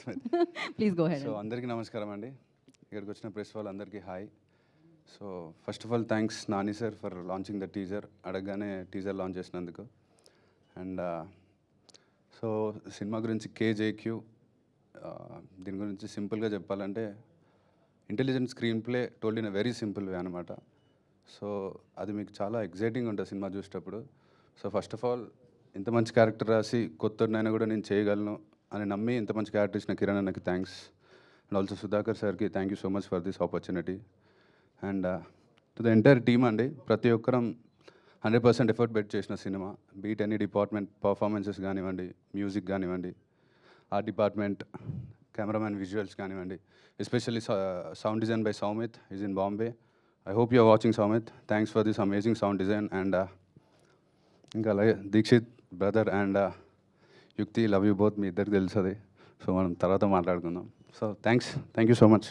అర్థమైంది please go head so అందరికీ నమస్కారం అండి. ఇక్కడికి వచ్చిన ప్రెస్ వాళ్ళందరికీ hi. So first of all thanks Nani sir for launching the teaser అడగగానే టీజర్ లాంచ్ చేసినందుకు. అండ్ సో సినిమా గురించి కేజేక్యూ దీని గురించి సింపుల్గా చెప్పాలంటే intelligent screenplay told in a very simple way అనమాట సో అది మీకు చాలా ఎగ్జైటింగ్ ఉంటుంది సినిమా చూసేటప్పుడు. సో ఫస్ట్ ఆఫ్ ఆల్ ఇంత మంచి క్యారెక్టర్ రాసి కొత్తనైనా కూడా నేను చేయగలను. అని నమ్మి ఇంత మంచి క్యారెక్టర్ ఇచ్చిన కిరణ్ అన్నకి థ్యాంక్స్ అండ్ ఆల్సో సుధాకర్ సార్కి thank you so much for this opportunity and to the entire team అండి ప్రతి ఒక్కరం హండ్రెడ్ పర్సెంట్ ఎఫర్ట్ పెట్టి చేసిన cinema. Be it any department performances కానివ్వండి మ్యూజిక్ కానివ్వండి ఆర్ట్ డిపార్ట్మెంట్ కెమెరామ్యాన్ విజువల్స్ కానివ్వండి. Especially sound design by Soumith is in Bombay I hope you're watching Soumith thanks for this amazing sound design and ఇంకా అలాగే Deekshith brother and Yukthi love you both మీ ఇద్దరికి తెలుస్తుంది so మనం తర్వాత మాట్లాడుకుందాం. So thanks thank you so much.